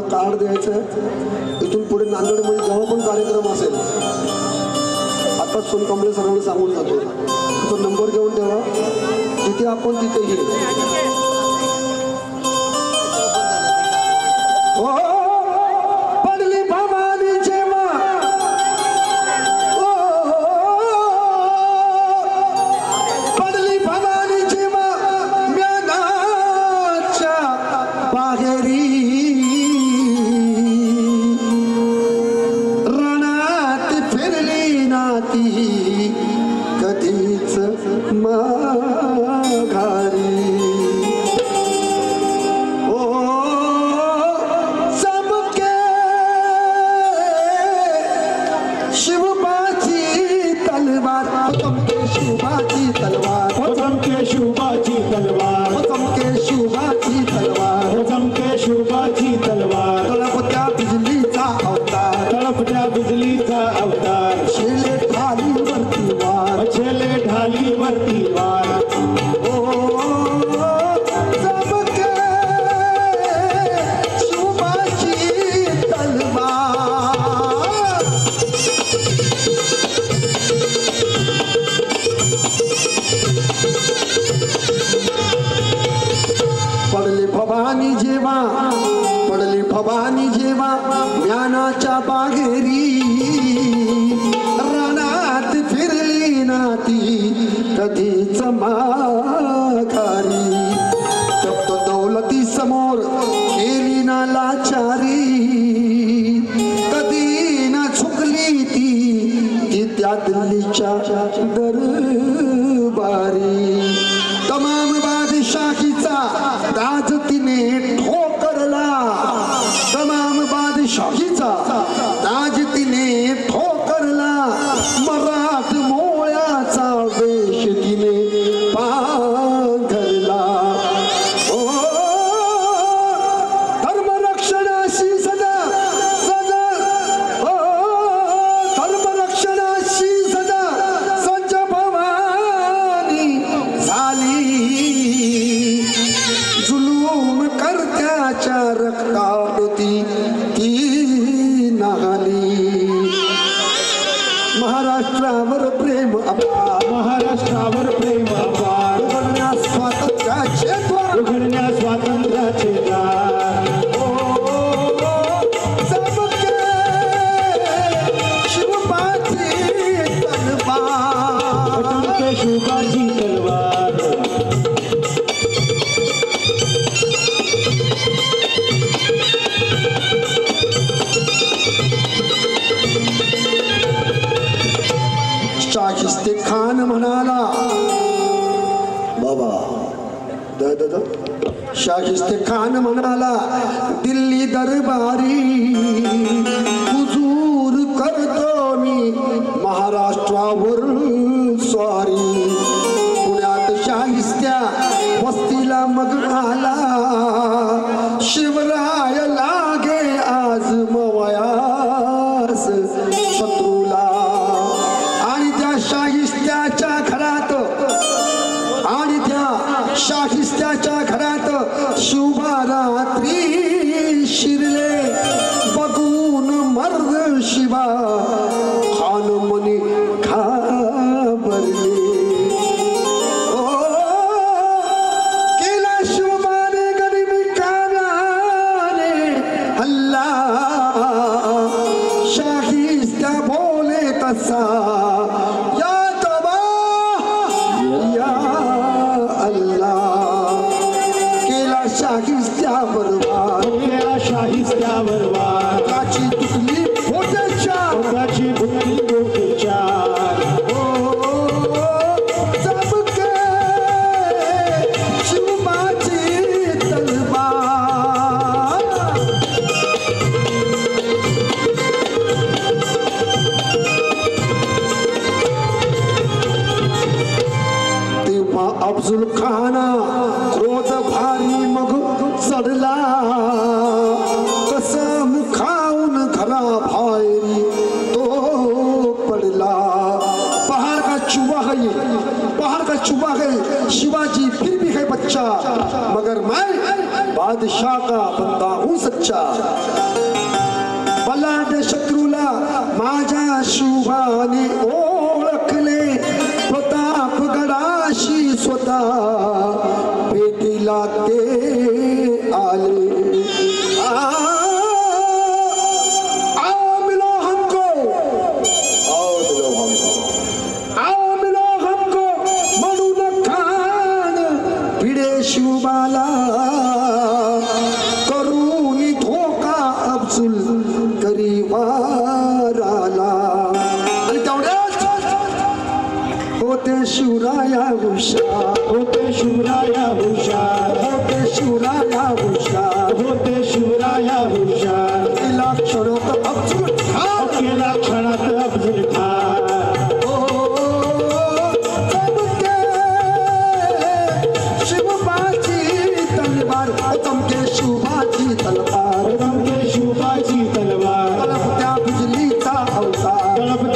त्यांना कार्ड द्यायचं आहे. इथून पुढे नांदेडमध्ये जेव्हा पण कार्यक्रम असेल आता सोनकांबळे सरांना सांगून जातो. तो नंबर घेऊन ठेवा. जिथे आपण तिथे ये चमके शुभाची फिरली कधी कधीच माघारी. तप्त दौलती समोर केली ना लाचारी कधी ना झुकली ती ती त्या दिल्लीच्या दरबारी. तमाम बादशाहीचा राज तिने करत्याच्या रक्तावती ती नाली. महाराष्ट्रावर प्रेम अपार. महाराष्ट्रावर प्रेम अपार. उघडण्यास स्वातंत्र्याचे द्वार. उघडण्या स्वातंत्र्याचे चमके शिवबाची तलवार. शुभाची तलवार. शाहिस्ते खान म्हणाला. बाबा द- द- शाहिस्ते खान म्हणाला दिल्ली दरबारी हुजूर करतो मी. महाराष्ट्रावर स्वारी. पुण्यात शाहिस्त्या वस्तीला मग आला. शिवराय लागे आज मवयास. शत्रू ಶಿರ್ಲೆ ಬಗೂನ ಮರ್ದ ಶಿವ अफजुल खाना क्रोध भारी मग चढला. कस मुखाऊन घरा भायरी तो पडला. पहाड़ का चुबा है ये पहाड़ का चुबा है शिवाजी फिर भी है बच्चा. मगर मैं बादशाह का बंदा हूँ सच्चा. बलाढ्य शत्रुला माझ्या शुभाने ओ गडाशी स्वतः भेटीला ते आले आ, शिवराया हुशार होते शिवराया हुशार होते शिवराया हुशार होते शिवराया हुशार केला क्षणात अब्दुल खान केला क्षणात अब्दुल खान शिवबाची तलवार चमके शिवबाची तलवार. चमके शिवबाची तलवार. त्या बिजलीचा अवतार.